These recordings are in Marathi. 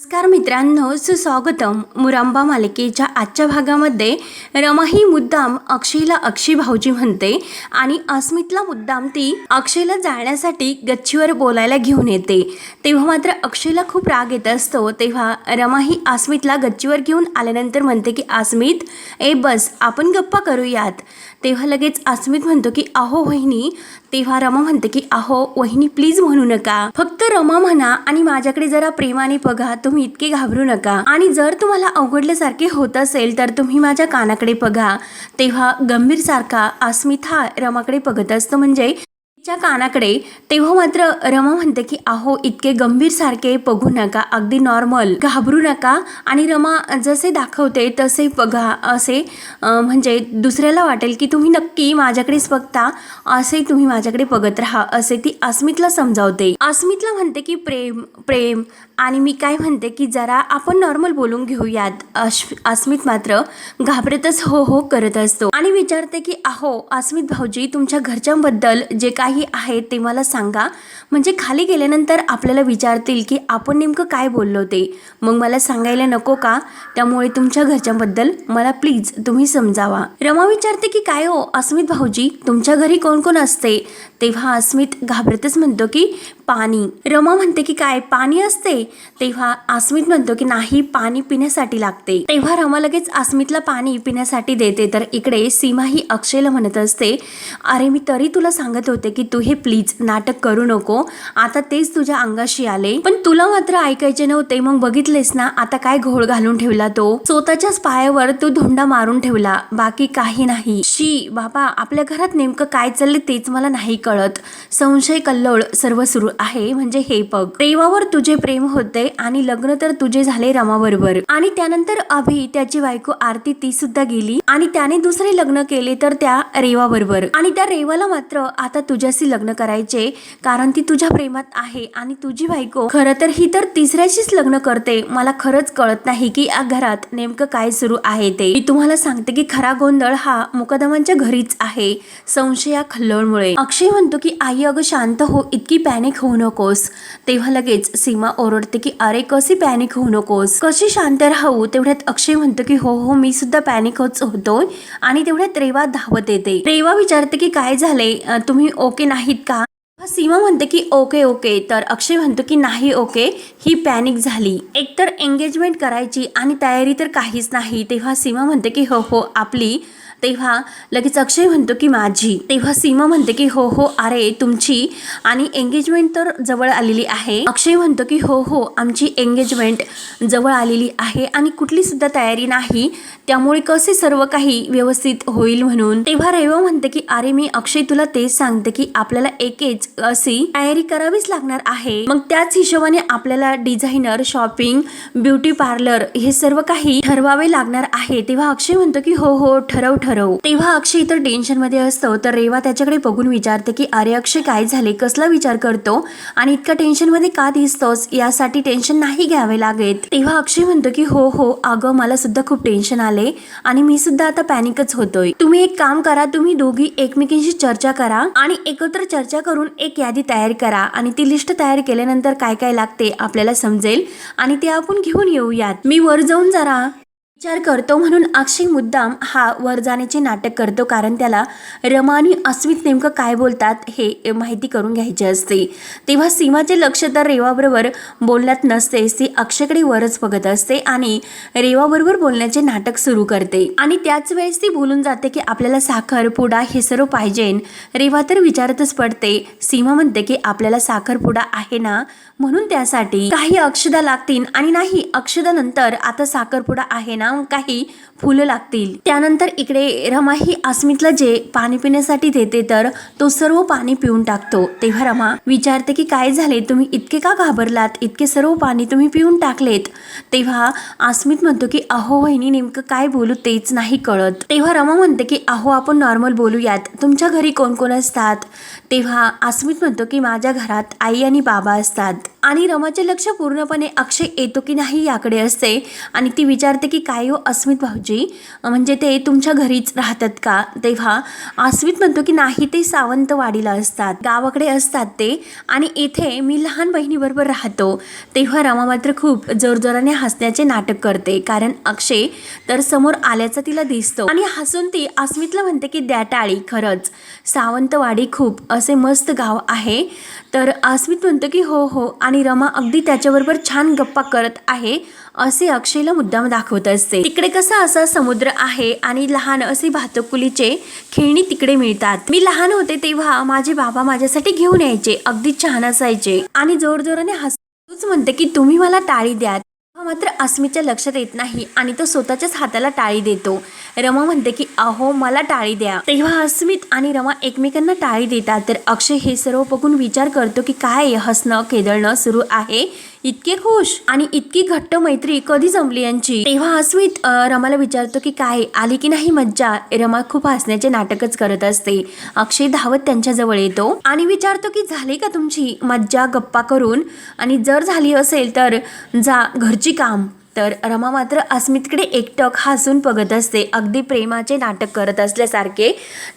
नमस्कार मित्रांनो सुस्वागतम. मुरांबा मालिकेच्या आजच्या भागामध्ये रमा ही मुद्दाम अक्षयला अक्षय भाऊजी म्हणते आणि अस्मितला मुद्दाम ती अक्षयला जाळण्यासाठी गच्चीवर बोलायला घेऊन येते. तेव्हा मात्र अक्षयला खूप राग येत असतो. तेव्हा रमा ही अस्मितला गच्चीवर घेऊन आल्यानंतर म्हणते की अस्मित ए बस आपण गप्पा करूयात. तेव्हा लगेच अस्मित म्हणतो की अहो वहिनी तेव्हा रमा म्हणते की अहो वहिनी प्लीज म्हणू नका. फक्त रमा म्हणा आणि माझ्याकडे जरा प्रेमाने बघा. तुम्ही इतके घाबरू नका. आणि जर तुम्हाला अवघडल्यासारखे होत असेल तर तुम्ही माझ्या कानाकडे बघा. तेव्हा गंभीर सारखा अस्मिता रमाकडे बघत असतो. म्हणजे तिच्या कानाकडे तेव्हा मात्र रमा म्हणते की अहो इतके गंभीर सारखे बघू नका अगदी नॉर्मल घाबरू नका. आणि रमा जसे दाखवते तसे बघा असे म्हणजे दुसऱ्याला वाटेल की तुम्ही नक्की माझ्याकडेच बघता असे तुम्ही माझ्याकडे बघत राहा असे ती अस्मितला समजावते. अस्मितला म्हणते की प्रेम प्रेम. आणि मी काय म्हणते की जरा आपण नॉर्मल बोलून घेऊयात. अश अस्मित मात्र घाबरतच हो हो करत असतो. आणि विचारते की अहो अस्मित भाऊजी तुमच्या घरच्यांबद्दल जे काही आहे ते मला सांगा. म्हणजे खाली गेल्यानंतर आपल्याला विचारतील की आपण नेमकं काय बोललो ते मग मला सांगायला नको का? त्यामुळे तुमच्या घरच्याबद्दल मला प्लीज तुम्ही समजावा. रमा विचारते की काय हो अस्मित भाऊजी तुमच्या घरी कोण कोण असते? तेव्हा अस्मित घाबरतच म्हणतो की पाणी. रमा म्हणते की काय पाणी असते? तेव्हा अस्मित म्हणतो की नाही पाणी पिण्यासाठी लागते. तेव्हा रमा लगेच अस्मितला पाणी पिण्यासाठी देते. तर इकडे सीमा ही अक्षयला म्हणत असते अरे मी तरी तुला सांगत होते की तू हे प्लीज नाटक करू नको. आता तेच तुझ्या अंगाशी आले. पण तुला मात्र ऐकायचे नव्हते. मग बघितलेस ना आता काय घोळ घालून ठेवला तो? स्वतःच्याच पायावर तो धोंडा मारून ठेवला. बाकी काही नाही. शी बाबा आपल्या घरात नेमकं काय चाललंय तेच मला नाही कळत. संशय कल्लोळ सर्व सुरू आहे. म्हणजे हे बघ. प्रेमावर तुझे प्रेम होते आणि लग्न तर तुझे झाले रमाबरोबर. आणि त्यानंतर अभि त्याची बायको आरती ती सुद्धा गेली. आणि त्याने दुसरे लग्न केले तर त्या रेवा बरोबर आणि त्या रेवाला मात्र आता तुझ्याशी लग्न करायचे. कारण ती तुझ्या प्रेमात आहे आणि तुझी बायको खरं तर ही तर तिसऱ्याशीच लग्न करते. मला खरंच कळत नाही की या घरात नेमकं काय सुरू आहे ते. मी तुम्हाला सांगते की खरा गोंधळ हा मुकदमांच्या घरीच आहे संशया खल्लोळमुळे. अक्षय म्हणतो की आई अगं शांत हो इतकी पॅनिक होऊ नकोस. तेव्हा लगेच सीमा ओरडते की अरे कशी पॅनिक होऊ नकोस? कशी शांत राहू? तेवढ्यात अक्षय म्हणतो की हो हो मी सुद्धा पॅनिक होत होतोय आणि तेवढ्यात रेवा धावत येते. रेवा विचारते की काय झाले तुम्ही ओके नाहीत का? सीमा म्हणते की ओके ओके. तर अक्षय म्हणतो की नाही ओके. ही पॅनिक झाली. एकतर एंगेजमेंट करायची आणि तयारी तर काहीच नाही. तेव्हा सीमा म्हणते की हो हो आपली तेव्हा लगेच अक्षय म्हणतो की माझी. तेव्हा सीमा म्हणते की हो हो अरे तुमची. आणि एंगेजमेंट तर जवळ आलेली आहे. अक्षय म्हणतो की हो हो आमची एंगेजमेंट जवळ आलेली आहे आणि कुठली सुद्धा तयारी नाही. त्यामुळे कसे सर्व काही व्यवस्थित होईल म्हणून. तेव्हा रेवा म्हणते की अरे मी अक्षय तुला तेच सांगते की आपल्याला एकेच अशी तयारी करावीच लागणार आहे. मग त्याच हिशोबाने आपल्याला डिझायनर शॉपिंग ब्युटी पार्लर हे सर्व काही ठरवावे लागणार आहे. तेव्हा अक्षय म्हणतो की हो हो ठरव ठरव. तेव्हा अक्षय इतर टेन्शनमध्ये असतो तर रेवा त्याच्याकडे बघून विचारते की अरे अक्षय काय झाले? कसला विचार करतो? आणि इतका टेन्शनमध्ये का दिसतोस? यासाठी टेन्शन नाही घ्यावे लागेल तेव्हा अक्षय म्हणतो की हो हो अगं मला सुद्धा खूप टेन्शन आले आणि मी सुद्धा आता पॅनिकच होतोय. तुम्ही एक काम करा तुम्ही दोघी एकमेकींशी चर्चा करा आणि एकत्र चर्चा करून एक यादी तयार करा आणि ती लिस्ट तयार केल्यानंतर काय काय लागते आपल्याला समजेल आणि ते आपण घेऊन येऊयात. मी वर जाऊन जरा विचार करतो म्हणून अक्षय मुद्दाम हा वर जाण्याचे नाटक करतो कारण त्याला रमा आणि अस्मित नेमकं काय बोलतात हे माहिती करून घ्यायचे असते. तेव्हा सीमाचे लक्ष तर रेवाबरोबर बोलण्यात नसते ती अक्षयकडे वरच बघत असते आणि रेवाबरोबर बोलण्याचे नाटक सुरू करते. आणि त्याच वेळेस ती बोलून जाते की आपल्याला साखर पुडा हे सर्व पाहिजे. रेवा तर विचारतच पडते. सीमा म्हणते की आपल्याला साखर पुडा आहे ना? म्हणून त्यासाठी काही अक्षदा लागतील. आणि नाही अक्षदानंतर आता साखरपुडा आहे ना? मग काही फुलं लागतील. त्यानंतर इकडे रमा ही अस्मितला जे पाणी पिण्यासाठी देते तर तो सर्व पाणी पिऊन टाकतो. तेव्हा रमा विचारते की काय झाले? तुम्ही इतके का घाबरलात? इतके सर्व पाणी तुम्ही पिऊन टाकलेत. तेव्हा अस्मित म्हणतो की अहो वहिनी नेमकं काय बोलू तेच नाही कळत. तेव्हा रमा म्हणते की अहो आपण नॉर्मल बोलूयात. तुमच्या घरी कोण कोण असतात? तेव्हा अस्मित म्हणतो की माझ्या घरात आई आणि बाबा असतात. आणि रमाचे लक्ष पूर्णपणे अक्षय येतो की नाही याकडे असते. आणि ती विचारते की काय हो अस्मित भाऊजी? म्हणजे ते तुमच्या घरीच राहतात का? तेव्हा अस्मित म्हणतो की नाही ते सावंतवाडीला असतात. गावाकडे असतात ते. आणि इथे मी लहान बहिणीबरोबर राहतो. तेव्हा रमा मात्र खूप जोरजोराने हसण्याचे नाटक करते. कारण अक्षय तर समोर आल्याचा तिला दिसतो. आणि हसून ती अस्मितला म्हणते की द्या टाळी खरंच. सावंतवाडी खूप असे मस्त गाव आहे. तर अस्मित म्हणतो की हो हो. आणि रमा अगदी त्याच्याबरोबर छान गप्पा करत आहे. असे अक्षयला मुद्दाम दाखवत असते. तिकडे कसा असा समुद्र आहे आणि लहान असे भातकुलीचे खेळणी तिकडे मिळतात. मी लहान होते तेव्हा माझे बाबा माझ्यासाठी घेऊन यायचे अगदी छान असायचे. आणि जोरजोराने हसूच म्हणते की तुम्ही मला टाळी द्या तेव्हा मात्र अस्मितच्या लक्षात येत नाही आणि तो स्वतःच्याच हाताला टाळी देतो. रमा म्हणते की अहो मला टाळी द्या. तेव्हा अस्मित आणि रमा एकमेकांना टाळी देतात. तर अक्षय हे सर्व बघून विचार करतो की काय हसणं खेदळणं सुरू आहे. इतके खुश आणि इतकी घट्ट मैत्री कधी जमली यांची? तेव्हा अस्मित रमाला विचारतो की काय आली की नाही मज्जा? रमा खूप हसण्याचे नाटकच करत असते. अक्षय धावत त्यांच्या जवळ येतो आणि विचारतो की झाली का तुमची मज्जा? गप्पा करून आणि जर झाली असेल तर जा घरची काम. तर रमा मात्र अस्मितकडे एकटक हसून बघत असते. अगदी प्रेमाचे नाटक करत असल्यासारखे.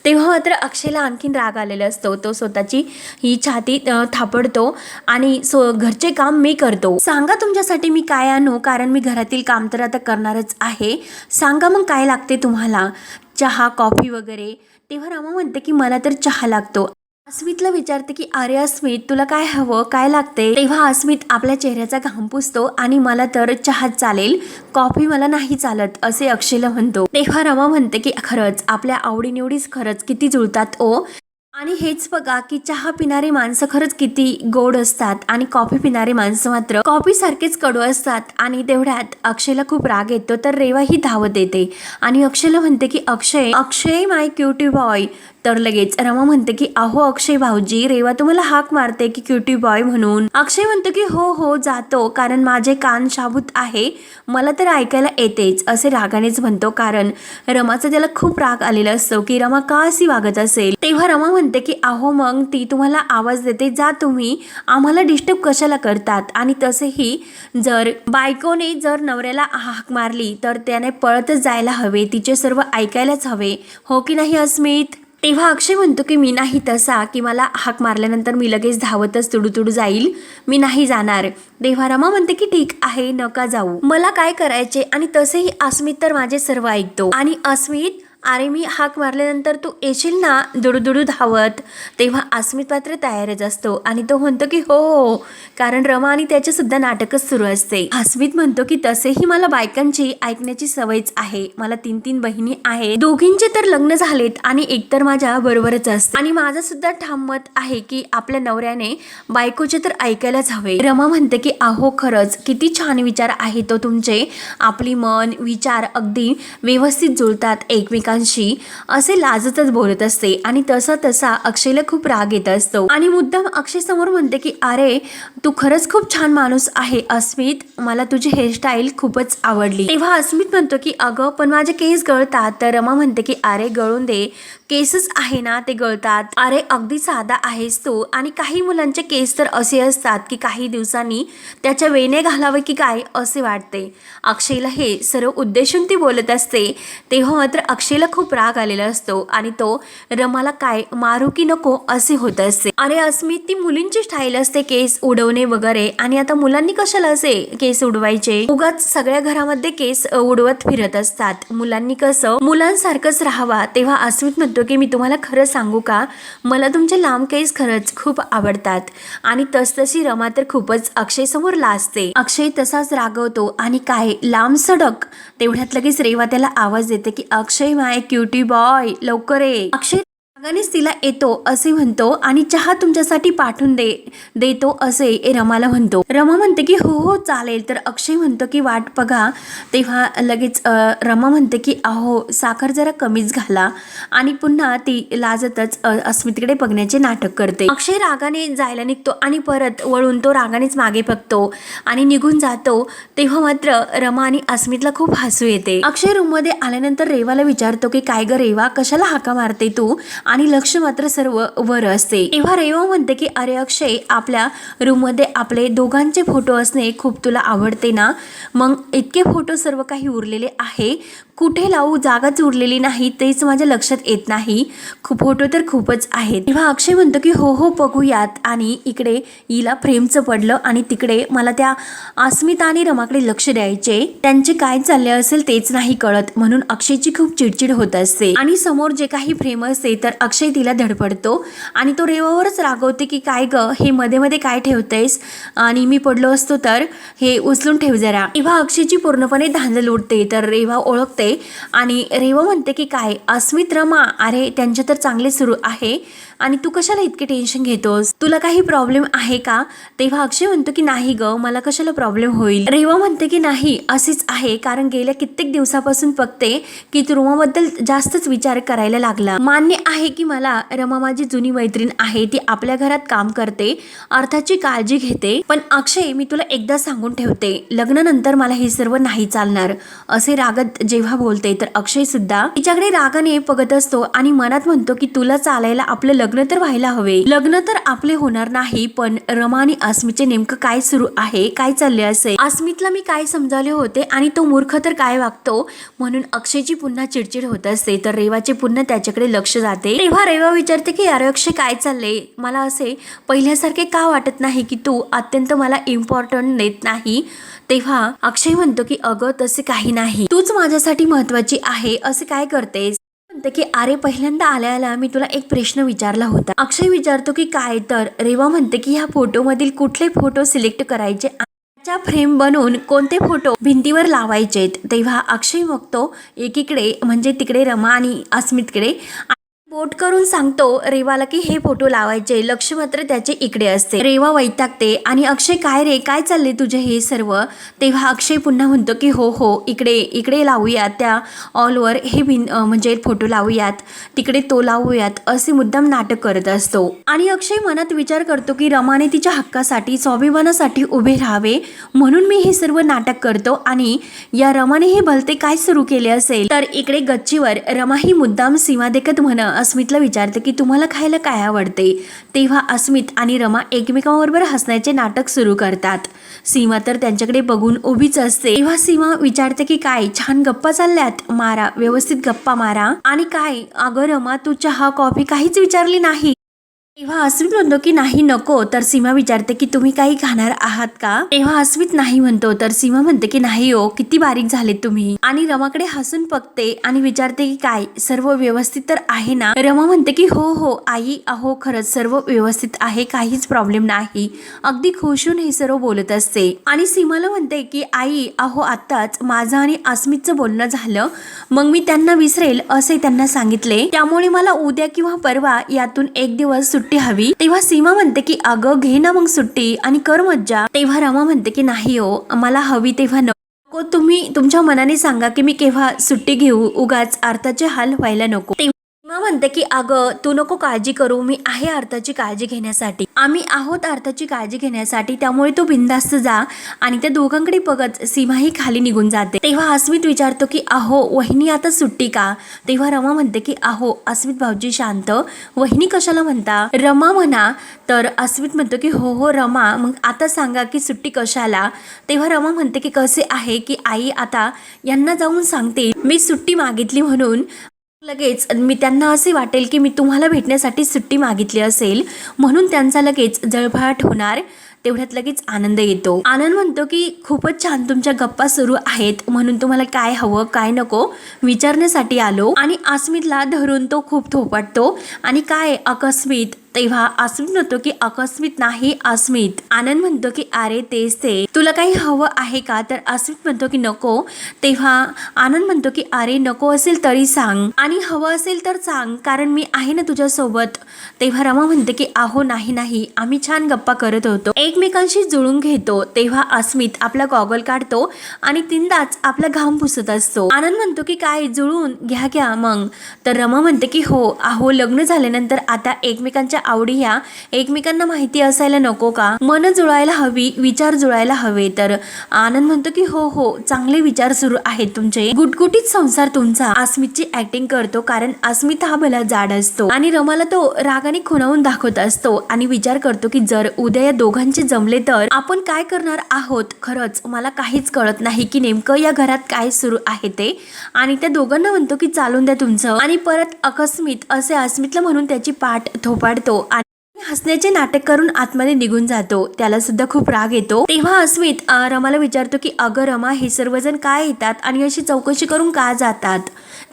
तेव्हा मात्र अक्षयला आणखीन राग आलेला असतो. तो स्वतःची ही छाती थापडतो आणि सो घरचे काम मी करतो. सांगा तुमच्यासाठी मी काय आणू? कारण मी घरातील काम तर आता करणारच आहे. सांगा मग काय लागते तुम्हाला? चहा कॉफी वगैरे. तेव्हा रमा म्हणते की मला तर चहा लागतो. अस्मितला विचारते की अरे अस्मित तुला काय हवं? काय लागते तेव्हा अस्मित आपल्या चेहऱ्याचा घाम पुसतो आणि मला तर चहा चालेल. कॉफी मला नाही चालत असे अक्षयला म्हणतो. तेव्हा रमा म्हणते की खरंच आपल्या आवडीनिवडीच खरंच किती जुळतात ओ. आणि हेच बघा की चहा पिणारी माणसं खरंच किती गोड असतात आणि कॉफी पिणारी माणसं मात्र कॉफी सारखेच कडू असतात आणि तेवढ्यात अक्षयला खूप राग येतो तर रेवा ही धावत येते. आणि अक्षयला म्हणते की अक्षय अक्षय माय क्युटी बॉय. तर लगेच रमा म्हणते की अहो अक्षय भाऊजी रेवा तुम्हाला हाक मारते की क्युटी बॉय म्हणून. अक्षय म्हणतो की हो हो जातो कारण माझे कान शाबूत आहे. मला तर ऐकायला येतेच असे रागानेच म्हणतो कारण रमाचा त्याला खूप राग आलेला असतो की रमा का अशी वागत असेल? तेव्हा रमा म्हणते की अहो मग ती तुम्हाला आवाज देते जा तुम्ही आम्हाला डिस्टर्ब कशाला करतात? आणि तसेही जर बायकोने जर नवऱ्याला हाक मारली तर त्याने पळतच जायला हवे तिचे सर्व ऐकायलाच हवे. हो की नाही अस्मित? तेव्हा अक्षय म्हणतो की मी नाही तसा की मला हाक मारल्यानंतर मी लगेच धावतच तुडू तुडू जाईल. मी नाही जाणार. तेव्हा रमा म्हणते की ठीक आहे नका जाऊ. मला काय करायचे आणि तसेही अस्मित तर माझे सर्व ऐकतो. आणि अस्मित अरे मी हाक मारल्यानंतर तू येशील ना दुडूदुडू धावत तेव्हा अस्मित मात्र तयारच असतो. आणि तो म्हणतो की हो हो, हो. कारण रमा आणि त्याच्यासुद्धा नाटकच सुरू असते. अस्मित म्हणतो की तसेही मला बायकांची ऐकण्याची सवयच आहे. मला तीन तीन बहिणी आहेत. दोघींचे तर लग्न झालेत आणि एक तर माझ्या बरोबरच असते. आणि माझं सुद्धा ठाम मत आहे की आपल्या नवऱ्याने बायकोचे तर ऐकायलाच हवे. रमा म्हणते की अहो खरंच किती छान विचार आहे तो हो तुमचे. आपली मन विचार अगदी व्यवस्थित जुळतात. एकमेकांशी असे लाजतच बोलत असते. आणि तसा तसा अक्षयला खूप राग येत असतो. आणि मुद्दाम अक्षय समोर म्हणते की अरे तू खरंच खूप छान माणूस आहे. अस्मित मला तुझी हेअरस्टाईल खूपच आवडली. तेव्हा अस्मित म्हणतो की अगं पण माझे केस गळतात. तर रमा म्हणते की अरे गळून दे. केसच आहे ना ते गळतात. अरे अगदी साधा आहेस तू. आणि काही मुलांचे केस तर असे असतात की काही दिवसांनी त्याच्या वेणे घालावे की काय असे वाटते. अक्षयला हे सर्व उद्देशून ती बोलत असते. तेव्हा मात्र अक्षयला खूप राग आलेला असतो आणि तो रमाला काय मारू की नको? असे होत असते. अरे अस्मित ती मुलींची स्टाईल असते केस उडवणे वगैरे. आणि आता मुलांनी कशाला असे केस उडवायचे? उगाच सगळ्या घरामध्ये केस उडवत फिरत असतात. मुलांनी कसं मुलांसारखंच राहावा? तेव्हा अस्मित म्हणतो की मी तुम्हाला खरं सांगू का? मला तुमचे लांब केस खरंच खूप आवडतात. आणि तसतशी रमा तर खूपच अक्षय समोर लाजते. अक्षय तसाच रागवतो. आणि काय लांब सडक? तेवढ्यात लगेच रेवा त्याला आवाज देते की अक्षय माय क्युटी बॉय लवकर ये. अक्षय रागानेच तिला येतो असे म्हणतो आणि चहा तुमच्यासाठी पाठवून दे देतो असे रमाला म्हणतो. रमा म्हणते की हो हो चालेल. तर अक्षय म्हणतो की वाट बघा. तेव्हा लगेच रमा म्हणते की अहो साखर जरा कमीच घाला. आणि पुन्हा ती लाजतच अस्मितकडे बघण्याचे नाटक करते. अक्षय रागाने जायला निघतो आणि परत वळून तो रागानेच मागे बघतो आणि निघून जातो. तेव्हा मात्र रमा आणि अस्मितला खूप हसू येते. अक्षय रूममध्ये आल्यानंतर रेवाला विचारतो की काय ग रेवा? कशाला हाका मारते तू? आणि लक्ष मात्र सर्व वर असते. तेव्हा रेवा म्हणते की अरे अक्षय आपल्या रूममध्ये आपले दोघांचे फोटो असणे खूप तुला आवडते ना? मग इतके फोटो सर्व काही उरलेले आहे. कुठे लावू जागाच उरलेली नाही तेच माझ्या लक्षात येत नाही. खूप फोटो तर खूपच आहेत तेव्हा अक्षय म्हणतो की हो हो बघूयात. आणि इकडे हिला प्रेमचं पडलं आणि तिकडे मला त्या अस्मिता आणि रमाकडे लक्ष द्यायचे. त्यांचे काय चालले असेल तेच नाही कळत. म्हणून अक्षयची खूप चिडचिड होत असते. आणि समोर जे काही प्रेम असते तर अक्षय तिला धडपडतो. आणि तो रेवावरच रागवते की काय ग? हे मध्ये मध्ये काय ठेवतेस? आणि मी पडलो असतो तर? हे उचलून ठेव जरा. तेव्हा अक्षयची पूर्णपणे धांदल उडते. तर रेवा ओळखते. आणि रेवा म्हणते की काय अस्मित रमा अरे त्यांचे तर चांगले सुरू आहे. आणि तू कशाला इतके टेन्शन घेतोस? तुला काही प्रॉब्लेम आहे का? तेव्हा अक्षय म्हणतो की नाही ग मला कशाला प्रॉब्लेम होईल? रेवा म्हणते की नाही असेच आहे. कारण गेल्या कित्येक दिवसापासून बघते की तू रुमाबद्दल जास्तच विचार करायला लागला. मान्य आहे की मला रमा माझी जुनी मैत्रीण आहे. ती आपल्या घरात काम करते अर्थाची काळजी घेते. पण अक्षय मी तुला एकदा सांगून ठेवते लग्नानंतर मला हे सर्व नाही चालणार. असे रागत जेव्हा बोलते तर अक्षय सुद्धा तिच्याकडे रागाने बघत असतो आणि मनात म्हणतो की तुला चालायला आपलं लग्न तर व्हायला हवे. लग्न तर आपले होणार नाही पण रमा आणि अस्मितचे नेमकं काय सुरू आहे काय चालले असे? अस्मितला मी काय समजावले होते आणि तो मूर्ख तर काय वागतो? म्हणून अक्षयची पुन्हा चिडचिड होत असते. तर रेवाचे पुन्हा त्याच्याकडे लक्ष जाते. तेव्हा रेवा विचारते की अरे अक्षय काय चालले मला असे पहिल्यासारखे का वाटत नाही की तू अत्यंत मला इम्पॉर्टंट देत नाही? तेव्हा अक्षय म्हणतो की अगं तसे काही नाही. तूच माझ्यासाठी महत्वाची आहे. असे काय करतेस? म्हणतं की अरे पहिल्यांदा आल्या आल्या मी तुला एक प्रश्न विचारला होता. अक्षय विचारतो की काय तर? रेवा म्हणते की ह्या फोटोमधील कुठले फोटो सिलेक्ट करायचे च्या फ्रेम बनवून कोणते फोटो भिंतीवर लावायचेत? तेव्हा अक्षय बघतो एकीकडे म्हणजे तिकडे रमा आणि अस्मितकडे पोट करून सांगतो रेवाला की हे फोटो लावायचे. लक्ष मात्र त्याचे इकडे असते. रेवा वैतागते आणि अक्षय काय रे? काय चालले तुझे हे सर्व? तेव्हा अक्षय पुन्हा म्हणतो की हो हो इकडे इकडे लावूयात त्या ऑलवर हे भिन म्हणजे फोटो लावूयात. तिकडे तो लावूयात. असे मुद्दाम नाटक करत असतो. आणि अक्षय मनात विचार करतो की रमाने तिच्या हक्कासाठी स्वाभिमानासाठी उभे राहावे. म्हणून मी हे सर्व नाटक करतो आणि या रमाने हे भलते काय सुरू केले असेल? तर इकडे गच्चीवर रमा ही मुद्दाम सीमा देखत म्हण अस्मितला विचारते की तुम्हाला खायला काय आवडते? तेव्हा अस्मित आणि रमा एकमेकांबरोबर हसण्याचे नाटक सुरू करतात. सीमा तर त्यांच्याकडे बघून उभीच असते. तेव्हा सीमा विचारते की काय छान गप्पा चालल्यात? मारा व्यवस्थित गप्पा मारा. आणि काय? अगं रमा तू चहा कॉफी काहीच विचारली नाही. तेव्हा अस्मित म्हणतो की नाही नको. तर सीमा विचारते की तुम्ही काही खाणार आहात का? तेव्हा अस्मित नाही म्हणतो. तर सीमा म्हणते की नाही हो किती बारीक झाले तुम्ही. आणि रमाकडे हसून बघते आणि विचारते की काय सर्व व्यवस्थित तर आहे ना? रमा म्हणते की हो हो आई अहो खरंच सर्व व्यवस्थित आहे काहीच प्रॉब्लेम नाही. अगदी खुश होऊन हे सर्व बोलत असते. आणि सीमाला म्हणते की आई अहो आत्ताच माझं आणि अस्मितचं बोलणं झालं. मग मी त्यांना विसरेल असे त्यांना सांगितले. त्यामुळे मला उद्या किंवा परवा यातून एक दिवस सुट्टी हवी. तेव्हा सीमा म्हणते की अगं घे ना मग सुट्टी आणि कर मज्जा. तेव्हा रमा म्हणते की नाही हो मला हवी तेव्हा नको. तुम्ही तुमच्या मनाने सांगा की मी केव्हा सुट्टी घेऊ. उगाच अर्थाचे हाल व्हायला नको. तेव्हा सीमा म्हणते की अगं तू नको काळजी करू. मी आहे अर्थाची काळजी घेण्यासाठी. आम्ही आहोत अर्थाची काळजी घेण्यासाठी. त्यामुळे तू बिंदास्त जा आणि त्या दोघांकडे बघत सीमाही खाली निघून जाते. तेव्हा अस्मित विचारतो की अहो वहिनी आता सुट्टी का? तेव्हा रमा म्हणते की अहो अस्मित भाऊजी शांत. वहिनी कशाला म्हणता? रमा म्हणा तर अस्मित म्हणतो की हो हो रमा. मग आता सांगा की सुट्टी कशाला? तेव्हा रमा म्हणते की कसे आहे की आई आता यांना जाऊन सांगते. मी सुट्टी मागितली म्हणून लगेच मी त्यांना असे वाटेल की मी तुम्हाला भेटण्यासाठी सुट्टी मागितली असेल म्हणून त्यांचा लगेच जळभाट होणार तेवढ्यात लगेच आनंद येतो. आनंद म्हणतो की खूपच छान तुमच्या गप्पा सुरू आहेत म्हणून तुम्हाला काय हवं काय नको विचारण्यासाठी आलो. आणि अस्मितला धरून तो खूप थोपटतो. आणि काय अकस्मित? तेव्हा अस्मित म्हणतो की अकस्मित नाही अस्मित. आनंद म्हणतो की अरे तेच ते. तुला काही हवं आहे का? तर अस्मित म्हणतो की नको. तेव्हा आनंद म्हणतो की अरे नको असेल तरी सांग. आणि हवं असेल तर सांग कारण मी आहे ना तुझ्यासोबत. तेव्हा रमा म्हणते की आहो नाही नाही आम्ही छान गप्पा करत होतो. एकमेकांशी जुळून घेतो. तेव्हा अस्मित आपला गॉगल काढतो आणि तीनदाच आपला घाम पुसत असतो. आनंद म्हणतो की काय जुळून घ्या घ्या मग? तर रमा म्हणते की हो आहो लग्न झाल्यानंतर आता एकमेकांच्या आवडी ह्या. एकमेकांना माहिती असायला नको का? मन जुळायला हवी विचार जुळायला हवे. तर आनंद म्हणतो की हो हो चांगले विचार सुरू आहेत तुमचे. गुटगुटीत संसार तुमचा. अस्मितची ऍक्टिंग करतो कारण अस्मित हा भला जाड असतो. आणि रमाला तो रागाने खुणावून दाखवत असतो. आणि विचार करतो की जर उद्या या दोघांचे जमले तर आपण काय करणार आहोत? खरंच मला काहीच कळत नाही की नेमकं या घरात काय सुरू आहे ते. आणि त्या दोघांना म्हणतो की चालून द्या तुमचं. आणि परत अकस्मित असे अस्मितला म्हणून त्याची पाठ थोपाडतो. आणि हसण्याचे नाटक करून आतमध्ये निघून जातो. त्याला सुद्धा खूप राग येतो. तेव्हा अस्मित रमाला विचारतो की अगं रमा हे सर्वजण काय येतात आणि अशी चौकशी करून का जातात?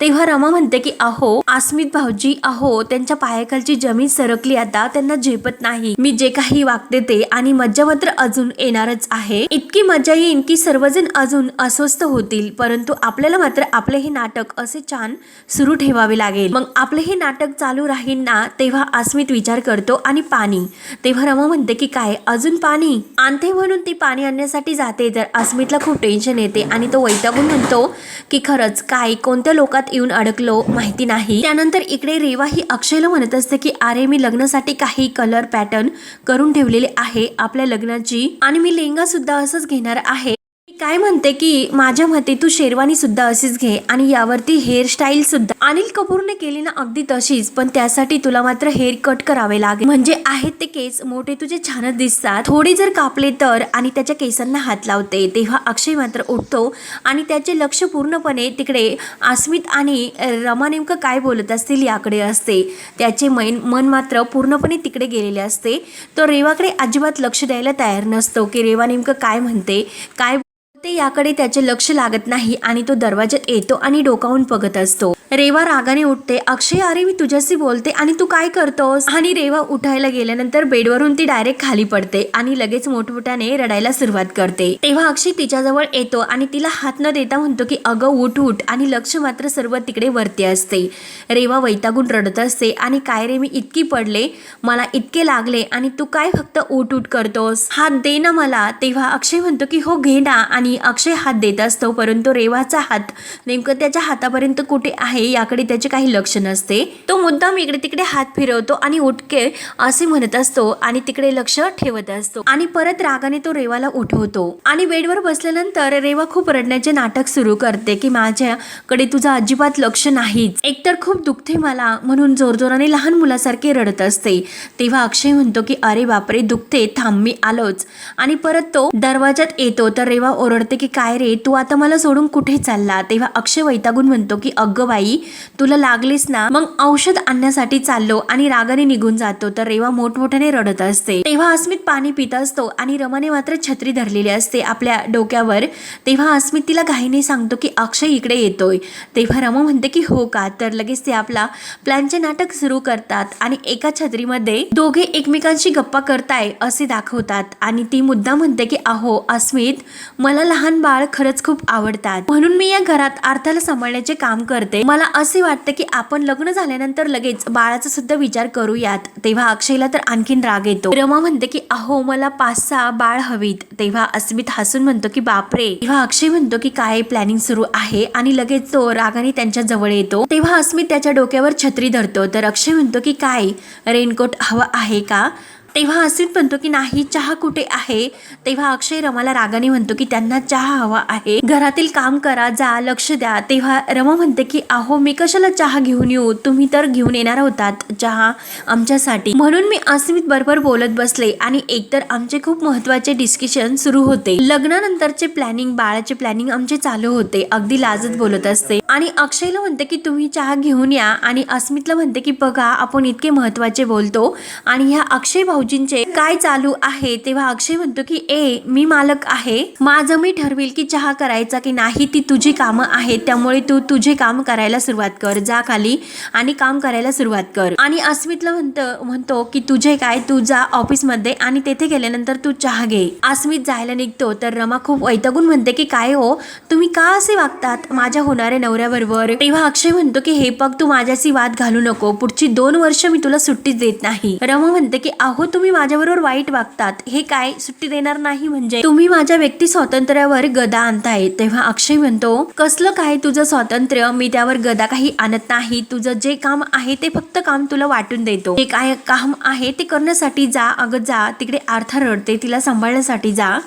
तेव्हा रमा म्हणते की अहो अस्मित भाऊजी अहो त्यांच्या पायाखालची जमीन सरकली आता त्यांना झेपत नाही. मी जे काही वागते ते आणि मज्जा मात्र अजून येणारच आहे. इतकी मजा येईन की सर्वजण अजून अस्वस्थ होतील. परंतु आपल्याला मात्र आपले हे नाटक असे छान सुरू ठेवावे लागेल. मग आपले हे नाटक चालू राहील ना तेव्हा अस्मित विचार करतो आणि पाणी. तेव्हा रमा म्हणते की काय? अजून पाणी? आणते म्हणून ती पाणी आणण्यासाठी जाते. तर अस्मितला खूप टेन्शन येते आणि तो वैतागून म्हणतो की खरंच काय? कोणत्या लोकात येऊन अडकलो माहिती नाही. त्यानंतर इकडे रेवा ही अक्षयला म्हणत असते की अरे मी लग्नासाठी काही कलर पॅटर्न करून ठेवलेले आहे आपल्या लग्नाची आणि मी लेंगा सुद्धा असंच घेणार आहे. काय म्हणते की माझ्या मते तू शेरवानी सुद्धा अशीच घे आणि यावरती हेअरस्टाईल सुद्धा. अनिल कपूरने केली ना अगदी तशीच पण त्यासाठी तुला मात्र हेअर कट करावे लागेल. म्हणजे आहेत ते केस मोठे तुझे छानच दिसतात. थोडे जर कापले तर आणि त्याच्या केसांना हात लावते तेव्हा अक्षय मात्र उठतो. आणि त्याचे लक्ष पूर्णपणे तिकडे अस्मित आणि रमा नेमकं काय बोलत असतील याकडे असते. त्याचे मन मन मात्र पूर्णपणे तिकडे गेलेले असते. तो रेवाकडे अजिबात लक्ष द्यायला तयार नसतो की रेवा नेमकं काय म्हणते काय ते याकडे त्याचे लक्ष लागत नाही आणि तो दरवाज्यात येतो आणि डोकावून बघत असतो. रेवा रागाने उठते. अक्षय अरे मी तुझ्याशी बोलते आणि तू काय करतोस? आणि रेवा उठायला गेल्यानंतर बेडवरून ती डायरेक्ट खाली पडते आणि लगेच मोठमोठ्याने रडायला सुरुवात करते. तेव्हा अक्षय तिच्याजवळ येतो आणि तिला हात न देता म्हणतो की अगं उठ उठ. आणि लक्ष मात्र सर्व तिकडे वरती असते. रेवा वैतागून रडत असते आणि काय रे मी इतकी पडले? मला इतके लागले आणि तू काय फक्त उठ उठ करतोस? हात दे ना मला. तेव्हा अक्षय म्हणतो की हो घे ना. आणि अक्षय हात देत असतो परंतु रेवाचा हात नेमकं त्याच्या हातापर्यंत कुठे आहे? याकडे त्याचे काही लक्ष नसते. तो मुद्दाम इकडे तिकडे हात फिरवतो आणि उठके असे म्हणत असतो आणि तिकडे लक्ष ठेवत असतो. आणि परत रागाने तो रेवाला उठवतो. आणि बेडवर बसल्यानंतर रेवा खूप रडण्याचे नाटक सुरू करते की माझ्याकडे तुझं अजिबात लक्ष नाहीच. एकतर खूप दुखते मला म्हणून जोरजोराने लहान मुलासारखे रडत असते. तेव्हा अक्षय म्हणतो की अरे बापरे दुखते थांब मी आलोच. आणि परत तो दरवाजात येतो. तर रेवा ओरडते की काय रे तू आता मला सोडून कुठे चालला? तेव्हा अक्षय वैतागून म्हणतो की अगं बाई तुला लागलीस ना मग औषध आणण्यासाठी चाललो आणि रागाने निघून जातो. तर रेवा मोठमोठ्याने रडत असते. तेव्हा अस्मित पाणी पित असतो आणि रमाने मात्र छत्री धरलेली असते आपल्या डोक्यावर. तेव्हा अस्मित तिला घाईने सांगतो की अक्षय इकडे येतोय. तेव्हा रमा म्हणते की हो का? तर लगेच ते आपला प्लॅनचे नाटक सुरू करतात आणि एका छत्रीमध्ये दोघे एकमेकांशी गप्पा करताय असे दाखवतात. आणि ती मुद्दा म्हणते की अहो अस्मित मला लहान बाळ खरंच खूप आवडतात. म्हणून मी या घरात अर्थाला सांभाळण्याचे काम करते. मला मला असे वाटतं की आपण लग्न झाल्यानंतर लगेच बाळाचा सुद्धा विचार करूयात. तेव्हा अक्षयला तर आणखीन राग येतो. रमा म्हणते की अहो मला पाच सहा बाळ हवीत. तेव्हा अस्मित हसून म्हणतो की बापरे. तेव्हा अक्षय म्हणतो की काय प्लॅनिंग सुरू आहे? आणि लगेच तो रागाने त्यांच्या जवळ येतो. तेव्हा अस्मित त्याच्या डोक्यावर छत्री धरतो. तर अक्षय म्हणतो की काय? रेनकोट हवा आहे का? तेव्हा असित म्हणतो की नाही चहा कुठे आहे? तेव्हा अक्षय रमाला रागाने म्हणतो की त्यांना चहा हवा आहे. घरातील काम करा जा लक्ष द्या. तेव्हा रमा म्हणते की अहो मी कशाला चहा घेऊन येऊ? तुम्ही तर घेऊन येणार होतात चहा आमच्यासाठी. म्हणून मी अस्मित बरोबर बोलत बसले आणि एकतर आमचे खूप महत्त्वाचे डिस्कशन सुरू होते. लग्नानंतरचे प्लॅनिंग बाळाचे प्लॅनिंग आमचे चालू होते. अगदी लाजत बोलत असते. आणि अक्षयला म्हणते की तुम्ही चहा घेऊन या. आणि अस्मितला म्हणते की बघा आपण इतके महत्त्वाचे बोलतो. आणि ह्या अक्षय भाऊजींचे काय चालू आहे तेव्हा अक्षय म्हणतो की ए मी मालक आहे. माझं मी ठरवेल की चहा करायचा की नाही ती तुझी कामं आहेत. त्यामुळे तू तुझे काम करायला सुरुवात कर. जा खाली आणि काम करायला सुरुवात कर. आणि अस्मितला म्हणतं म्हणतो की तुझे काय? तू जा ऑफिसमध्ये आणि तेथे गेल्यानंतर तू चहा घे. अस्मित जायला निघतो तर रमा खूप वैतागून म्हणते की काय हो? तुम्ही का असे वागतात? माझ्या होणारे नवऱ्या नवऱ्याबरोबर. तेव्हा अक्षय म्हणतो की हे बघ तू माझ्याशी वाद घालू नको. पुढची दोन वर्ष मी तुला सुट्टी देत नाही. रमा म्हणते की अहो तुम्ही माझ्याबरोबर वाईट वागतात. हे काय? सुट्टी देणार नाही म्हणजे? तुम्ही माझ्या व्यक्ती स्वातंत्र्यावर गदा आणताय. तेव्हा अक्षय म्हणतो कसलं काय तुझं स्वातंत्र्य? मी त्यावर गदा काही आणत नाही. तुझं जे काम आहे ते फक्त काम तुला वाटून देतो. हे काय काम आहे ते करण्यासाठी जा. अगं जा. तिकडे आर्था रडते. तिला सांभाळण्यासाठी जा.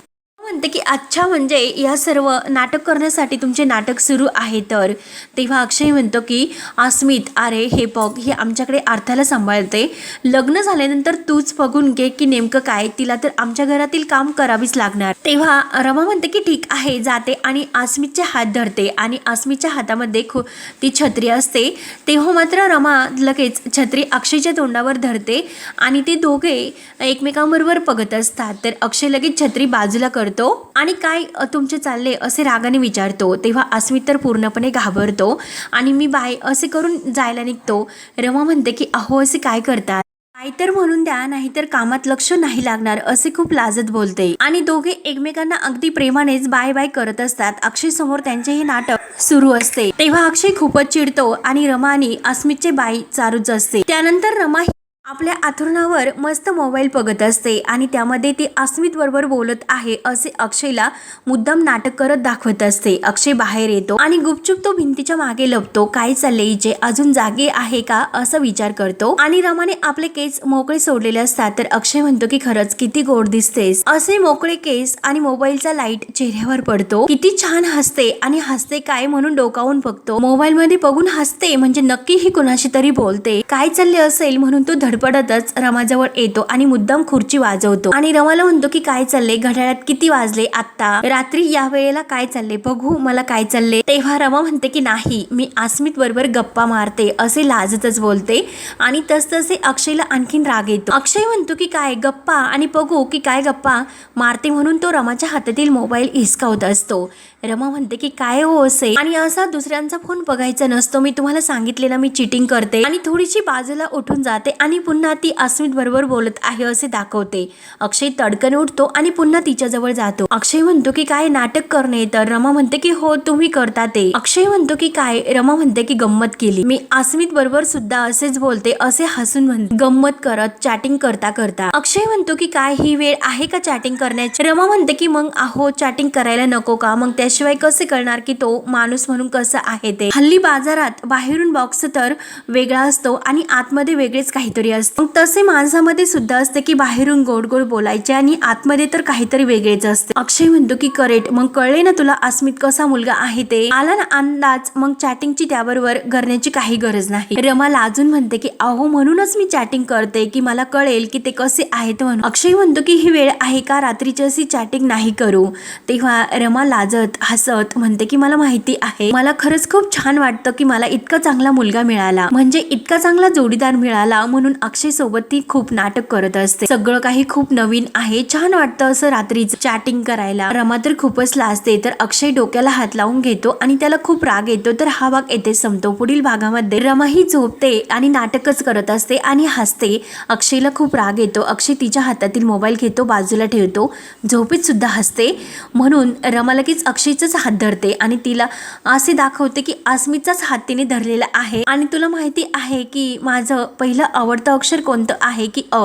म्हणते की अच्छा म्हणजे या सर्व नाटक करण्यासाठी तुमचे नाटक सुरू आहे तर. तेव्हा अक्षय म्हणतो की अस्मित अरे हे बघ हे आमच्याकडे अर्थाला सांभाळते. लग्न झाल्यानंतर तूच बघून घे की नेमकं काय तिला तर आमच्या घरातील काम करावीच लागणार. तेव्हा रमा म्हणते की ठीक आहे जाते आणि अस्मितचे हात धरते आणि अस्मितच्या हातामध्ये खू ती छत्री असते. तेव्हा मात्र रमा लगेच छत्री अक्षयच्या तोंडावर धरते आणि ते दोघे एकमेकांबरोबर बघत असतात. तर अक्षय लगेच छत्री बाजूला करतो. आणि काय तुमचे चालले असे रागाने विचारतो तेव्हा अस्मित तर पूर्णपणे घाबरतो आणि मी बाय असे करून जायला निघतो. रमा म्हणते की अहो असे काय करतात काय तर म्हणून द्या नाहीतर कामात लक्ष नाही लागणार असे खूप लाजत बोलते. आणि दोघे एकमेकांना अगदी प्रेमानेच बाय बाय करत असतात. अक्षय समोर त्यांचे हे नाटक सुरू असते. तेव्हा अक्षय खूपच चिडतो आणि रमा आणि अस्मितचे बाई चालूच असते. त्यानंतर रमा ही आपल्या आथरुणावर मस्त मोबाईल बघत असते आणि त्यामध्ये ती अस्मित बरोबर बोलत आहे असे अक्षयला मुद्दाम नाटक करत दाखवत असते. अक्षय बाहेर येतो आणि गुपचूप तो भिंतीच्या मागे लपतो. काय चालले हिचे अजून जागे आहे का? असा विचार करतो. आणि रमाने आपले केस मोकळे सोडलेले असतात. तर अक्षय म्हणतो की खरंच किती गोड दिसतेस. असे मोकळे केस आणि मोबाईलचा लाइट चेहऱ्यावर पडतो. किती छान हसते आणि हसते काय म्हणून डोकावून बघतो. मोबाईल मध्ये बघून हसते म्हणजे नक्की ही कुणाशी तरी बोलते. काय चालले असेल? म्हणून तो धडपडतच रमाजवळ येतो आणि मुद्दाम खुर्ची वाजवतो. आणि रमाला म्हणतो की काय चालले घड्याळात किती वाजले आता रात्री या वेळेला काय चालले बघू मला काय चालले तेव्हा रमा म्हणते की नाही मी आस्मित बरोबर गप्पा मारते असे लाजतच बोलते. आणि तसतसे अक्षयला आणखीन राग येतो. अक्षय म्हणतो की काय गप्पा? आणि बघू की काय गप्पा? मारते म्हणून तो रमाच्या हातातील मोबाईल हिसकावत असतो. रमा म्हणते की काय हो असे? आणि असा दुसऱ्यांचा फोन बघायचा नसतो. मी तुम्हाला सांगितले ना मी चिटिंग करते. आणि थोडीशी बाजूला उठून जाते आणि पुन्हा ती अस्मित बरोबर बोलत आहे असे दाखवते. अक्षय तडकन उठतो आणि पुन्हा तिच्याजवळ जातो. अक्षय म्हणतो की काय नाटक करणे? तर रमा म्हणते की हो तुम्ही करता ते. अक्षय म्हणतो की काय? रमा म्हणते की गंमत केली. मी अस्मित बरोबर सुद्धा असेच बोलते असे हसून म्हणते. गंमत करत चॅटिंग करता करता. अक्षय म्हणतो की काय? ही वेळ आहे का चॅटिंग करण्याची? रमा म्हणते की मग अहो चॅटिंग करायला नको का? मग त्याशिवाय कसे करणार की तो माणूस म्हणून कसं आहे ते? हल्ली बाजारात बाहेरून बॉक्स तर वेगळा असतो आणि आतमध्ये वेगळेच काहीतरी असतो. मग तसे माणसामध्ये सुद्धा असते की बाहेरून गोड गोड बोलायचे आणि आतमध्ये तर काहीतरी वेगळेच असते. अक्षय म्हणतो की करेट मग कळले ना तुला अस्मित कसा मुलगा आहे ते? आला ना अंदाज मग चॅटिंगची त्याबरोबर करण्याची काही गरज नाही. रमा लाजून म्हणते की अहो म्हणूनच मी चॅटिंग करते की मला कळेल की ते कसे आहेत म्हणून. अक्षय म्हणतो की ही वेळ आहे का रात्रीची अशी चॅटिंग नाही करू? तेव्हा रमा लाजत हसत म्हणते की मला माहिती आहे. मला खरंच खूप छान वाटतं की मला इतका चांगला मुलगा मिळाला. म्हणजे इतका चांगला जोडीदार मिळाला म्हणून अक्षय सोबत ती खूप नाटक करत असते. सगळं काही खूप नवीन आहे. छान वाटतं असं रात्री चॅटिंग करायला. रमा तर खूपच लाजते. तर अक्षय डोक्याला हात लावून घेतो आणि त्याला खूप राग येतो. तर हा भाग येथे संपतो. पुढील भागामध्ये रमा ही झोपते आणि नाटकच करत असते आणि हसते. अक्षयला खूप राग येतो. अक्षय तिच्या हातातील मोबाईल घेतो बाजूला ठेवतो. झोपेत सुद्धा हसते. म्हणून रमा लगेच अक्षयचाच हात धरते आणि तिला असे दाखवते की अस्मितचाच हात तिने धरलेला आहे. आणि तुला माहिती आहे की माझं पहिलं आवडतं अक्षर कोणतं आहे की अ.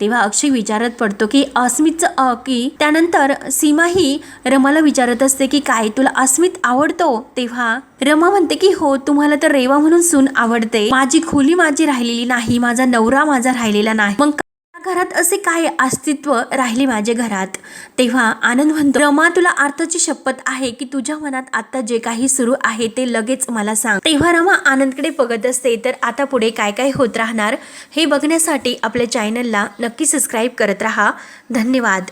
तेव्हा अक्षय विचारत पडतो की अस्मितचं अ की त्यानंतर सीमा ही रमाला विचारत असते की काय तुला अस्मित आवडतो? तेव्हा रमा म्हणते की हो तुम्हाला तर रेवा म्हणून सून आवडते. माझी खोली माझी राहिलेली नाही माझा नवरा माझा राहिलेला नाही. मग घरात असे काय अस्तित्व राहिले माझ्या घरात? तेव्हा आनंद म्हणतो रमा तुला अर्थाची शपथ आहे की तुझ्या मनात आता जे काही सुरू आहे ते लगेच मला सांग. तेव्हा रमा आनंदकडे बघत असते तर आता पुढे काय काय होत राहणार हे बघण्यासाठी आपल्या चॅनलला नक्की सबस्क्राईब करत राहा. धन्यवाद.